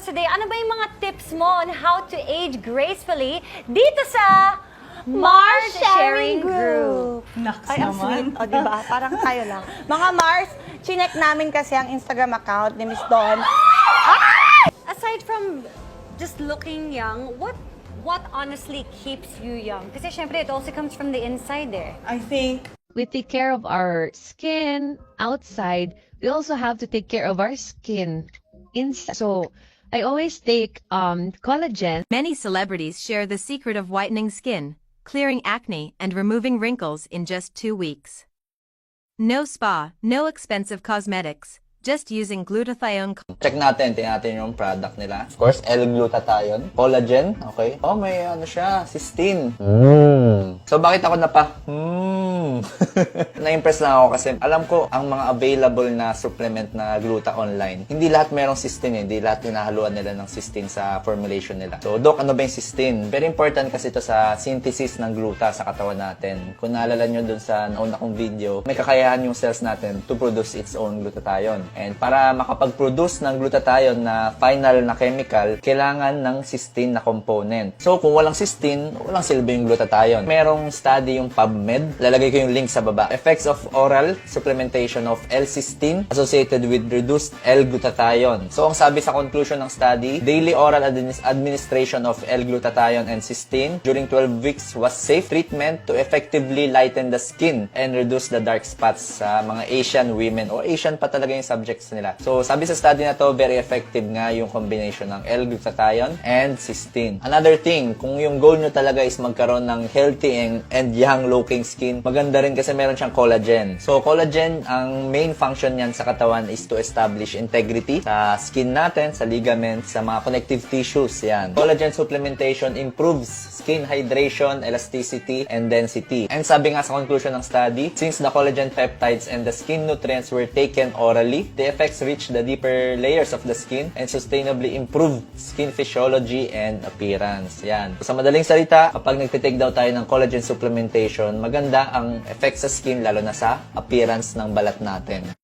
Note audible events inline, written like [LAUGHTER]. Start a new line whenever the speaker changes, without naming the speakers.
us today. Ano ba yung mga tips mo on how to age gracefully dito sa Mars Sharing Group?
Naks
Ay, ang
naman.
sweet. O, di ba? Parang tayo lang. Mga Mars, chinek namin kasi ang Instagram account ni Miss Dawn.
Aside from just looking young, what what honestly keeps you young? Kasi syempre, it also comes from the inside eh.
I think
we take care of our skin outside, we also have to take care of our skin inside. So I always take um, collagen.
Many celebrities share the secret of whitening skin, clearing acne, and removing wrinkles in just two weeks. No spa, no expensive cosmetics, just using glutathione
Check natin, tingnan natin yung product nila. Of course, L-glutathione, collagen, okay? Oh, may ano siya, cysteine. Mm. So, bakit ako napa, hmm. [LAUGHS] Na-impress lang ako kasi alam ko ang mga available na supplement na gluta online, hindi lahat merong cysteine, eh. hindi lahat hinahaluan nila ng cysteine sa formulation nila. So, Doc, ano ba yung cysteine? Very important kasi ito sa synthesis ng gluta sa katawan natin. Kung naalala nyo dun sa nauna kong video, may kakayahan yung cells natin to produce its own glutathione. And para makapag-produce ng glutathione na final na chemical, kailangan ng cysteine na component. So, kung walang cysteine, walang silbi yung glutathione. Merong study yung PubMed. Lalagay ko yung link sa baba. Effects of oral supplementation of L-cysteine associated with reduced L-glutathione. So, ang sabi sa conclusion ng study, daily oral adminis- administration of L-glutathione and cysteine during 12 weeks was safe treatment to effectively lighten the skin and reduce the dark spots sa mga Asian women o Asian pa talaga yung subjects nila. So, sabi sa study na to, very effective nga yung combination ng L-glutathione and cysteine. Another thing, kung yung goal nyo talaga is magkaroon ng healthy and, and young looking skin, maganda rin kasi meron siyang collagen. So, collagen, ang main function niyan sa katawan is to establish integrity sa skin natin, sa ligaments, sa mga connective tissues. Yan. Collagen supplementation improves skin hydration, elasticity, and density. And sabi nga sa conclusion ng study, since the collagen peptides and the skin nutrients were taken orally, the effects reach the deeper layers of the skin and sustainably improve skin physiology and appearance. Yan. Sa madaling salita, kapag nagtitake daw tayo ng collagen supplementation, maganda ang effects sa skin lalo na sa appearance ng balat natin.